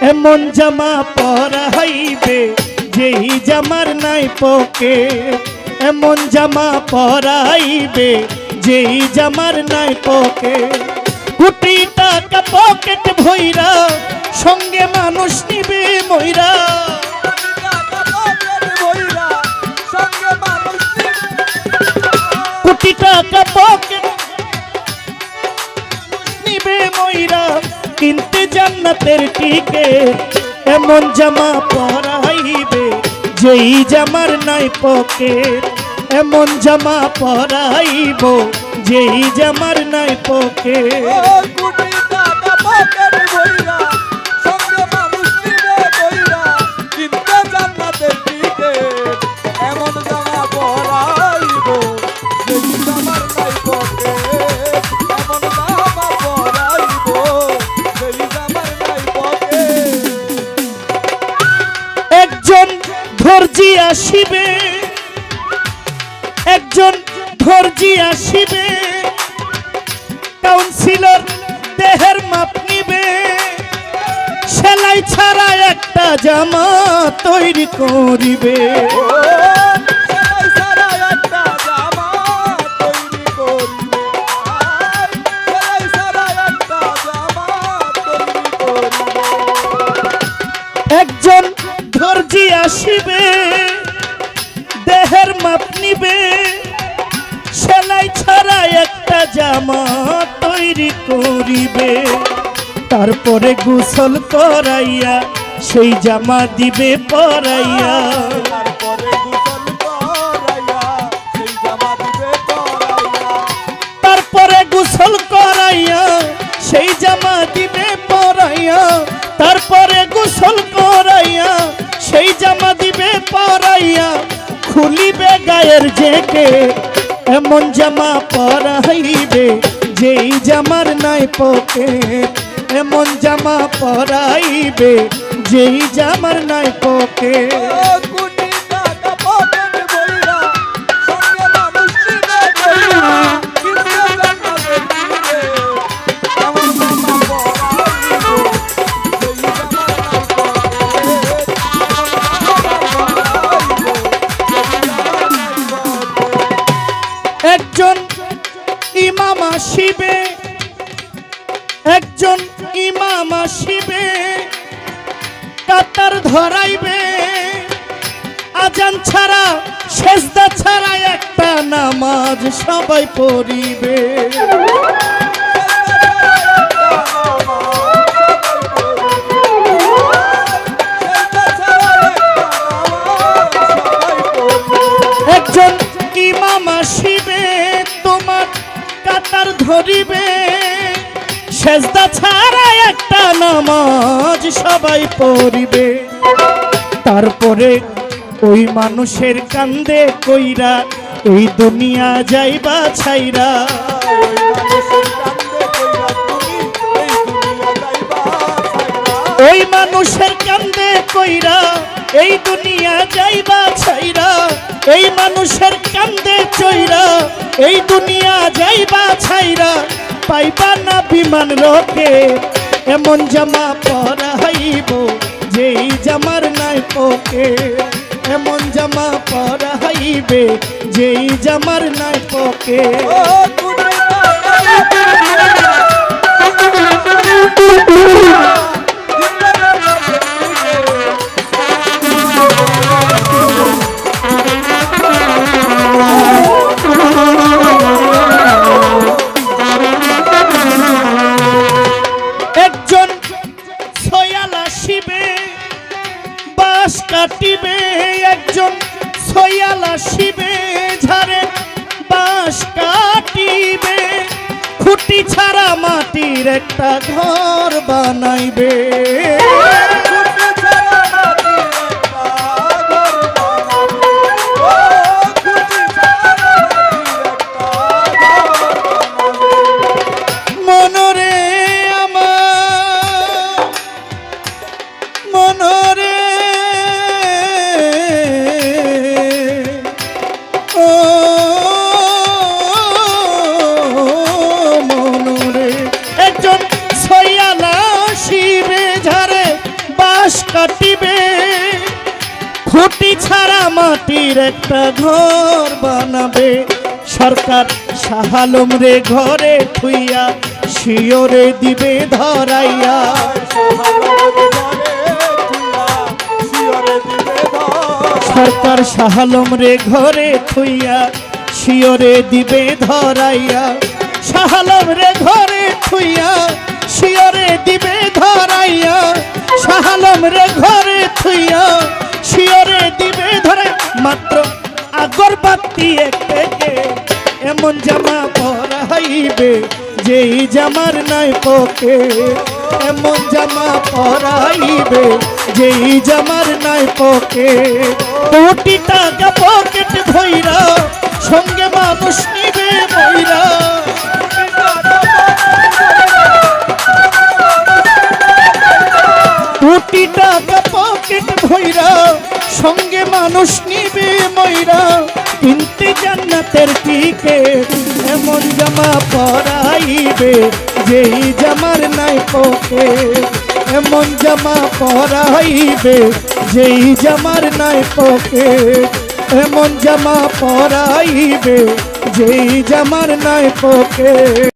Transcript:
এমন জামা পরাইবে যেই জামার নাই পকে এমন জামা পরাইবে যেই জামার নাই পকে কোটি টাকা পকেট ভইরা, সঙ্গে মানুষ নিবে ময়রা জান্নাতের টিকে, এমন জামা পরাইবে, যেই জামার নাই পকে এমন জামা পরাইব, যেই জামার নাই পকে এমন আসিবে। একজন ধর্জি আসিবে। কাউন্সিলর দেহের মাপ নিবে। সেলাই ছাড়া একটা জামা তৈরি করিবে। জামা তৈরি করিবে। তারপরে গোসল করাইয়া সেই জামা দিবে পরাইয়া। তারপরে গোসল করাইয়া সেই জামা দিবে পরাইয়া। তারপরে গোসল করাইয়া সেই জামা দিবে পরাইয়া। তারপরে গোসল করাইয়া সেই জামা দিবে পরাইয়া। খুলিবে গায়ের জেকে এমন জামা পকেট এমন জামা পরাইবে যেই জামার নাই পকেট একজন ইমাম আসিবে একজন ইমাম আসিবে কাতার ধরাইবে। আজান ছাড়া সেজদা ছাড়া একটা নামাজ সবাই পড়িবে। সেজদা ছাড়া একটা নামাজ সবাই পড়িবে। তারপরে ওই মানুষের কান্দে কইরা এই দুনিয়া যাইবা ছাইরা। ওই মানুষের কান্দে কইরা এই দুনিয়া যাইবা ছাইরা। এই মানুষের কান্দে চইরা এই দুনিয়া যাইবা ছাইরা। পাইবা না বিমান রকে এমন জামা পরাইব, যেই জামার নাই পকে। এমন জামা পরাইবে, যেই জামার নাই পকে। একজন আসিবে, বাস কাটিবে, একজন সয়াল আসিবে, ঝাড়ে বাস কাটিবে, খুঁটি ছাড়া মাটির একটা ঘর বানাইবে। মনরে একজন ছয়ালা শিবে কাটিবে। খুঁটি ছাড়া মাটির একটা ঘর বানাবে। সরকার সাহালম রে ঘরে থুইয়া শিওরে দিবে ধরাইয়া। সাহালম রে ঘরে থুইয়া শিওরে দিবে ধরাইয়া। সাহালম রে ঘরে থুইয়া শিওরে দিবে ধরাইয়া। সাহালম রে ঘরে থুইয়া শিওরে দিবে ধরে মাত্র আগরবাতি থেকে এমন জামা পরাইবে, যেই জামার নাই পকে এমন জামা পরাইবে, যেই জামার নাই পকে কোটি টাকা পকেট ধইরা, সঙ্গে মানুষ নিবে ময়রা। কোটি টাকা পকেট ভৈরা সঙ্গে মানুষ নিবে ময়রা। কিনতে জান্নাতের টিকে এমন জামা পরাইবে যেই জামার নাই পকে, এমন জামা পরা হইবে যেই জামার নাই পকে, এমন জামা পরাইবে যেই জামার নাই পকে।